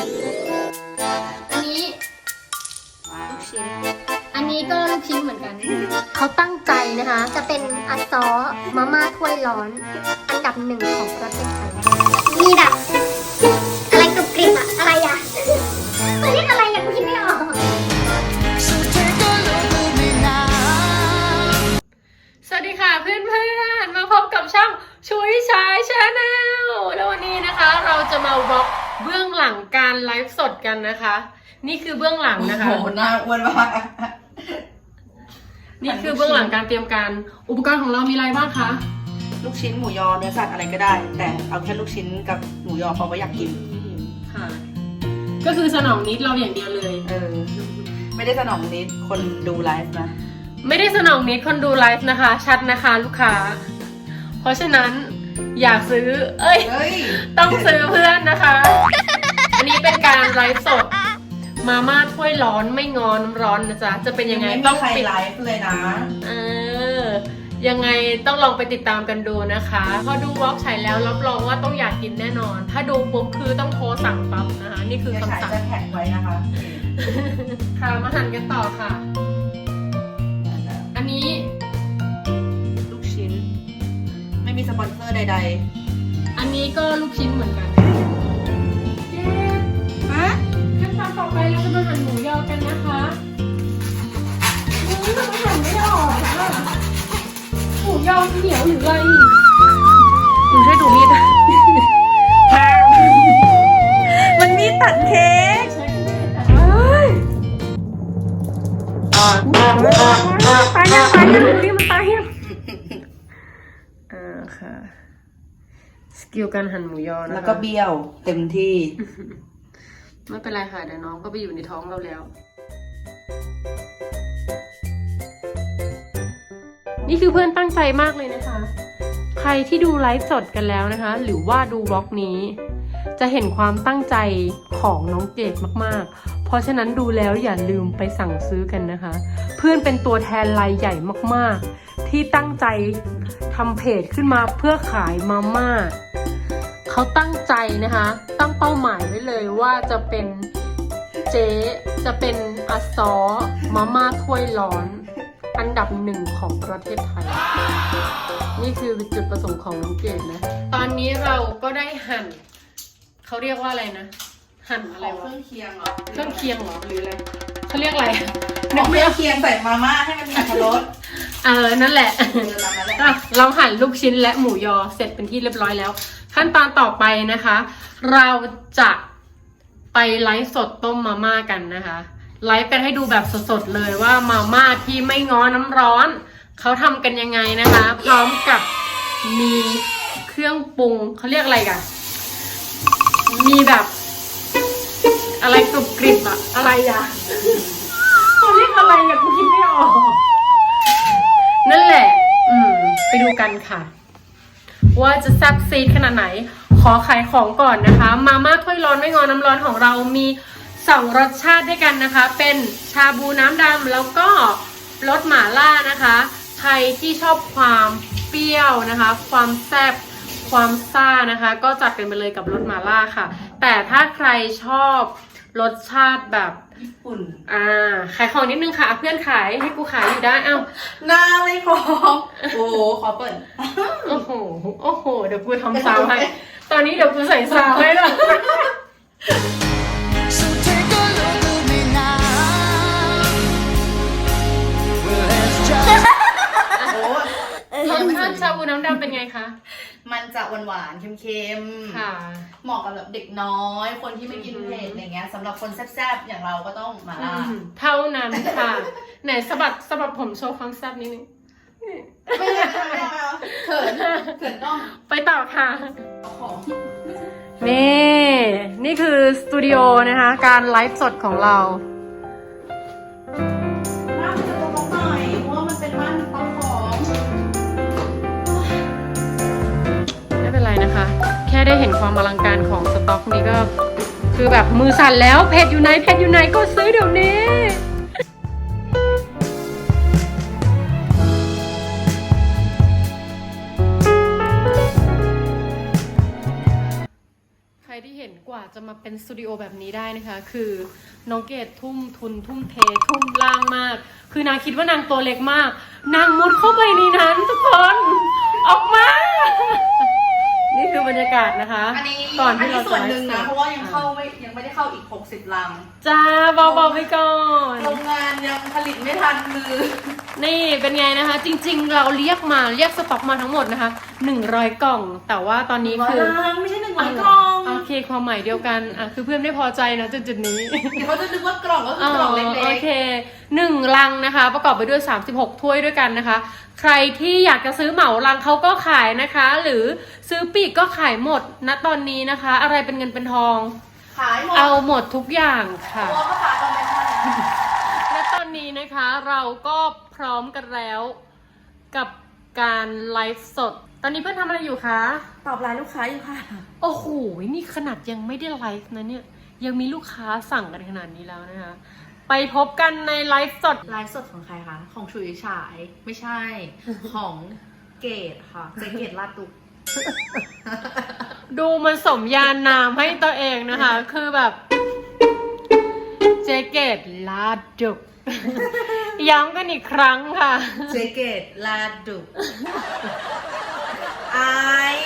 อันนี้ลูกชิ้น อันนี้ก็ลูกชิ้นเหมือนกัน เขาตั้งใจนะคะ จะเป็นอัสซอมาม่าถ้วยร้อน อันดับหนึ่งของประเทศไทยมีแบบอะไรกรุบกริบอะอะไรอะมันเรียกอะไรอะกูคิดไม่ออก So take a look at me now. สวัสดีค่ะเพื่อนเพื่อนๆมาพบกับช่องชุยชายชาแนลแล้ววันนี้นะคะเราจะมาบล็อก เบื้องหลังการไลฟ์สดกันนะคะ นี่คือเบื้องหลังนะคะ โอ้โหหน้าอ้วนมากนี่คือเบื้องหลังการเตรียมการ อุปกรณ์ของเรามีอะไรบ้างคะ ลูกชิ้นหมูยอเนื้อสัตว์อะไรก็ได้ แต่เอาแค่ลูกชิ้นกับหมูยอเพราะว่าอยากกิน ค่ะ ก็คือสนองนิดเราอย่างเดียวเลย เออ ไม่ได้สนองนิดคนดูไลฟ์นะ ไม่ได้สนองนิดคนดูไลฟ์นะคะ ชัดนะคะ ลูกค้า เพราะฉะนั้น อยากซื้อ เอ้ย เฮ้ย ต้องซื้อเพื่อนนะคะ อันนี้เป็นการไลฟ์สด มาม่าถ้วยร้อนไม่งอนำร้อนนะจ๊ะ จะเป็นยังไงไม่ต้องมีใครติดไลฟ์เลยนะ เออ ยังไงต้องลองไปติดตามกันดูนะคะ พอดูวอล์กฉายแล้วรับรองว่าต้องอยากกินแน่นอน ถ้าดูปุ๊บคือต้องโทรสั่งปั๊บนะคะ นี่คือเดี๋ยวฉายคำสั่งจะแท็กไว้นะคะ ค่ะมาหั่นกันต่อค่ะ ม่มีสปอนเซอร์ใด อันนี้ก็ลูกชิ้นเหมือนกันเย้ๆ ฮะ ขั้นตอนต่อไปเราจะมาหั่นหมูยอกันนะคะอุ๊ยทำไมหั่นไม่ออกอะหมูยอเหนียวหรืออะไรหนูช่วยดูมีดมันมีตัดเค้กใช่แต่ว่าตายยังตายยังดูดิมันตายยัง อ่าค่ะ สกิลการหั่นหมูยอนะคะแล้วก็เบี้ยวเต็มที่ ไม่เป็นไรค่ะเดี๋ยวน้องก็ไปอยู่ในท้องเราแล้ว นี่คือเพื่อนตั้งใจมากเลยนะคะ ใครที่ดูไลฟ์สดกันแล้วนะคะ หรือว่าดูบล็อกนี้ จะเห็นความตั้งใจของน้องเจดมากๆ เพราะฉะนั้นดูแล้วอย่าลืมไปสั่งซื้อกันนะคะ เพื่อนเป็นตัวแทนรายใหญ่มากๆ ที่ตั้งใจทำเพจขึ้นมาเพื่อขายมาม่าเขาตั้งใจนะคะ ตั้งเป้าหมายไว้เลยว่าจะเป็นเจ๊จะเป็นอาซอมาม่าถ้วยร้อน อันดับหนึ่งของประเทศไทย นี่คือจุดประสงค์ของน้องเกดนะ ตอนนี้เราก็ได้หั่น เขาเรียกว่าอะไรนะ หั่นอะไรเควะรื่องเคียงเหรอ เครื่องเคียงเหรอหรืออะไร เขาเรียกอะไรบอกเครื่องเคียงใส่มาม่าให้มันมีอรรถรสเออนั่นแหละ เออตามนั้นแหละอะเราหั่นลูกชิ้นและหมูยอเสร็จเป็นที่เรียบร้อยแล้ว ขั้นตอนต่อไปนะคะ เราจะไปไลฟ์สดต้มมาม่ากันนะคะไลฟ์กันให้ดูแบบสดๆเลยว่ามาม่าที่ไม่ง้อน้ำร้อน เขาทำกันยังไงนะคะ พร้อมกับมีเครื่องปรุงเขาเรียกอะไรกันมีแบบ อะไรกรุบกริบอะอะไรอะเขาเรียกอะไรอะกูคิดไม่ออก นั่นแหละ อืม ไปดูกันค่ะ ว่าจะแซ่บซีดขนาดไหน ขอขายของก่อนนะคะ มาม่าถ้วยร้อนไม่งอน้ำร้อนของเรามีสองรสชาติด้วยกันนะคะ เป็นชาบูน้ำดำแล้วก็รสหม่าล่านะคะ ใครที่ชอบความเปรี้ยวนะคะ ความแซ่บความซ่านะคะ ก็จัดกันไปเลยกับรสหม่าล่าค่ะ แต่ถ้าใครชอบ รสชาติแบบญี่ปุ่น อ่า ขายของนิดนึงค่ะ เพื่อนขายให้กูขายอยู่ได้ เอ้าหน้าไม่พอโอ้โหขอเปิด โอ้โห โอ้โห เดี๋ยวกูทำซาวให้ ตอนนี้เดี๋ยวกูใส่ซาวให้ด้ว รสชาติชาบูน้ำดำเป็นไงคะ มันจะหวานหวานๆเค็มๆค่ะเหมาะกับแบบเด็กน้อย คนที่ไม่กินเผ็ดอะไรเงี้ยสำหรับคนแซ่บๆ อย่างเราก็ต้องมาล่าเท่านั้นค่ะ ไหนสะบัดสะบัดผมโชว์ความแซ่บนิดนึง ไม่ได้ไม่ได้ไม่เอาเขินเขินต้องไปต่อค่ะ เอาของนี่ นี่คือสตูดิโอนะคะ การไลฟ์สดของเรา ค่ได้เห็นความอลังการของสต็อกนี้ก็ คือแบบมือสั่นแล้วเพจอยู่ไหนเพจอยู่ไหนก็ซื้อเดี๋ยวนี้ใครที่เห็นกว่าจะมาเป็นสตูดิโอแบบนี้ได้นะคะ คือน้องเกดทุ่มทุน ทุ่มเท ทุ่มล่างมาก คือนางคิดว่านางตัวเล็กมาก นางมุดเข้าไปในนั้นทุกคน ออกมา นี่คือบรรยากาศนะคะ อันนี้ก่อนอันที่นี้เราส่วนจะหนึ่งนะไลฟ์สดเพราะว่ายังเข้าไม่ยังไม่ได้เข้าอีก 60 ลัง จ้าเบาๆไปก่อน โรงงานยังผลิตไม่ทันมือ นี่เป็นไงนะคะ จริงๆ เราเรียกมาเรียกสต็อกมาทั้งหมดนะคะ 100 กล่อง แต่ว่าตอนนี้คือลังไม่ใช่หนึ่งร้อยกล่องโอ เคความหมายเดียวกันอะคือเพื่อนไม่พอใจนะจุดจุดๆนี้เดี๋ยวเขาจะนึกว่ากล่องก็คือกล่องเล็โอกเคหนึ่งลังนะคะ ประกอบไปด้วย 36 ถ้วยด้วยกันนะคะ ใครที่อยากจะซื้อเหมาลังเขาก็ขายนะคะ หรือซื้อปีกก็ขายหมดณตอนนี้นะคะ อะไรเป็นเงินเป็นทองๆขายหมดเอาหมดทุกอย่างค่ะตัวก็ขายตอนเป็นเท่าไหร่และตอนนี้นะคะเราก็พร้อมกันแล้วกับการไลฟ์สด ตอนนี้เพื่อนทำอะไรอยู่คะ ตอบไลน์ลูกค้าอยู่ค่ะ โอ้โห นี่ขนาดยังไม่ได้ไลฟ์นะเนี่ย ยังมีลูกค้าสั่งกันขนาดนี้แล้วนะคะ ไปพบกันในไลฟ์สด ไลฟ์สดของใครคะ ของฉุยฉาย ไม่ใช่ ของเกดค่ะเจเกดลาดดุก ดูมันสมญานามให้ตัวเองนะคะ คือแบบ เจเกตลาดุก ย้ำกันอีกครั้งค่ะ เจเกตลาดดุกอาย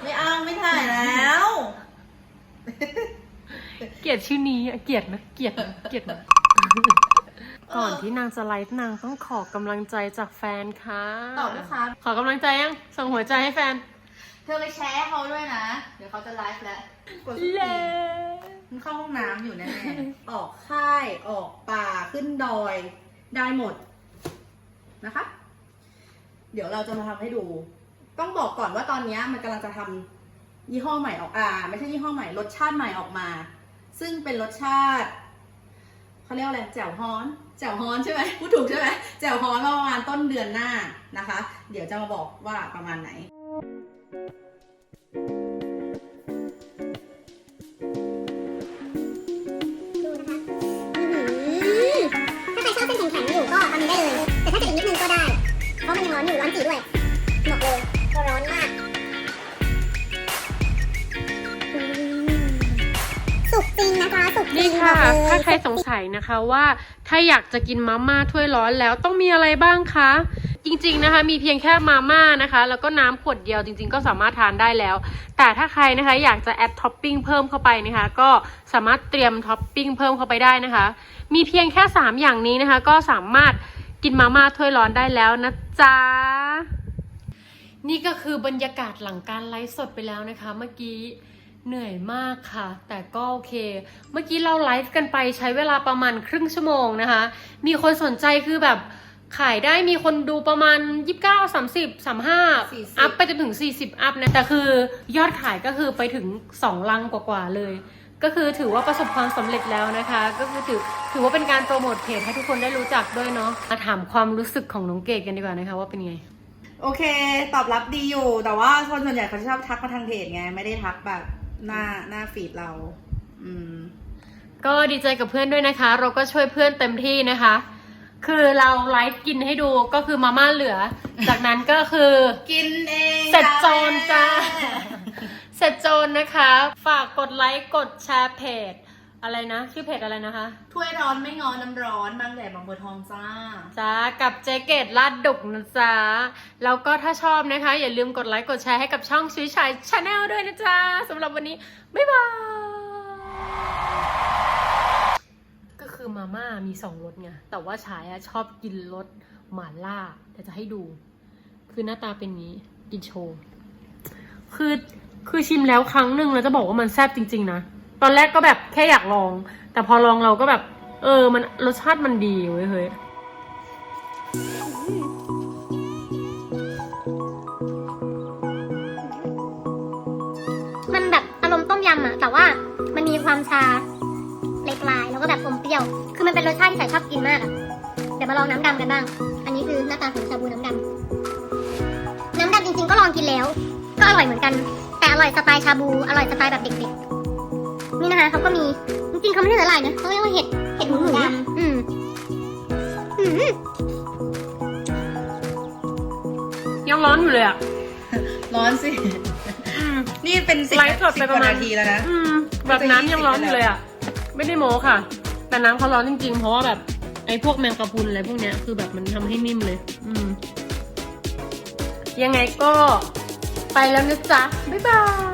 ไม่เอาไม่ถ่ายแล้ว เก ลียดชื่อนี้อะเกลียดนะเกลียดนะเกลียดนะก่อนที่นางจะไลฟ์นางต้องขอกำลังใจจากแฟนค่ะตอบลูกค้าขอกำลังใจยังส่งหัวใจให้แฟนเธอไปแชร์ให้เขาด้วยนะ เดี๋ยวเขาจะไลฟ์แล้วกดสเล่ปีดมันเข้าห้องน้ำอยู่แน่ๆออกค่ายออกป่าขึ้นดอยได้หมดนะคะ เดี๋ยวเราจะมาทำให้ดู ต้องบอกก่อนว่าตอนนี้มันกำลังจะทำยี่ห้อใหม่ออกอ่า ไม่ใช่ยี่ห้อใหม่รสชาติใหม่ออกมา ซึ่งเป็นรสชาติเขาเรียกอะไรแจ่วฮ้อนแจ่วฮ้อนใช่ไหมพูดถูกใช่ไหมแจ่วฮ้อนประมาณต้นเดือนหน้านะคะ เดี๋ยวจะมาบอกว่าประมาณไหน ค่ะบอกเลยถ้าใครสงสัยนะคะว่าถ้าอยากจะกินมาม่าถ้วยร้อนแล้วต้องมีอะไรบ้างคะ จริงๆนะคะ มีเพียงแค่มาม่านะคะ แล้วก็น้ำขวดเดียวจริง ๆ ก็สามารถทานได้แล้ว แต่ถ้าใครนะคะอยากจะแอดท็อปปิ้งเพิ่มเข้าไปนะคะ ก็สามารถเตรียมท็อปปิ้งเพิ่มเข้าไปได้นะคะ มีเพียงแค่ 3 อย่างนี้นะคะ ก็สามารถกินมาม่าถ้วยร้อนได้แล้วนะจ๊ะนี่ก็คือบรรยากาศหลังการไลฟ์สดไปแล้วนะคะ เมื่อกี้ เหนื่อยมากค่ะ แต่ก็โอเค เมื่อกี้เราไลฟ์กันไปใช้เวลาประมาณครึ่งชั่วโมงนะคะ มีคนสนใจคือแบบขายได้มีคนดูประมาณ 29 30 35 40อัพไปจนถึง 40 อัพนะ แต่คือยอดขายก็คือไปถึง 2 ลังกว่าๆเลย ก็คือถือว่าประสบความสำเร็จแล้วนะคะ ก็คือถือถือว่าเป็นการโปรโมทเพจให้ทุกคนได้รู้จักด้วยเนาะ มาถามความรู้สึกของน้องเกดกันดีกว่านะคะว่าเป็นไง โอเค ตอบรับดีอยู่ แต่ว่าคนส่วนใหญ่เขาจะชอบทักมาทางเพจไง ไม่ได้ทักแบบ หน้าหน้าฟีดเรา อืม ก็ดีใจกับเพื่อนด้วยนะคะ เราก็ช่วยเพื่อนเต็มที่นะคะ คือเราไลฟ์กินให้ดูก็คือมาม่าเหลือ จากนั้นก็คือ กินเองเสร็จโจรจ้าแม่เสร็จโจรนะคะ ฝากกดไลค์กดแชร์เพจ อะไรนะ ชื่อเพจอะไรนะคะถ้วยร้อนไม่งอน้ำร้อนบางแดดบางบัวทองจ้า จ้ากับเจเกตลาดดุกนะจ๊ะแล้วก็ถ้าชอบนะคะ อย่าลืมกดไลค์กดแชร์ให้กับช่องชุยชายชาแนลด้วยนะจ๊ะสำหรับวันนี้ บ๊ายบาย ก็คือมาม่ามีสองรสไง แต่ว่าชายอะชอบกินรสหม่าล่าเดี๋ยวจะให้ดู คือหน้าตาเป็นงี้กินโชว์ คือคือชิมแล้วครั้งหนึ่งแล้วจะบอกว่ามันแซ่บจริง ๆ นะ ตอนแรกก็แบบแค่อยากลอง แต่พอลองเราก็แบบ เออ มันรสชาติมันดีเว้ยเฮ้ยมันแบบอารมณ์ต้มยำอะแต่ว่ามันมีความชาปลายแล้วก็แบบอมเปรี้ยว คือมันเป็นรสชาติที่ใส่ชอบกินมากอะเดี๋ยวมาลองน้ำดำกันบ้าง อันนี้คือหน้าตาของชาบูน้ำดำน้ำดำจริงๆก็ลองกินแล้ว ก็อร่อยเหมือนกัน แต่อร่อยสไตล์ชาบู อร่อยสไตล์แบบเด็กๆ นี่นะคะเขาก็มีจริงๆเขาไม่ได้ละลายนะเขาเรียกว่าเห็ดเห็ดหมูหมูอืมอืมยังร้อนอยู่เลยอะ ร้อนสิอืมนี่เป็นสิบไลฟ์สดไปประมาณนาทีแล้วนะอืมแบบน้ำยังร้อนอยู่เลยอะ ไม่ได้โม้ค่ะ แต่น้ำเขาร้อนจริงๆ เพราะว่าแบบไอ้พวกแมงกะพรุนอะไรพวกเนี้ยคือแบบมันทำให้นิ่มเลย อืม ยังไงก็ไปแล้วนะจ๊ะ บ๊ายบาย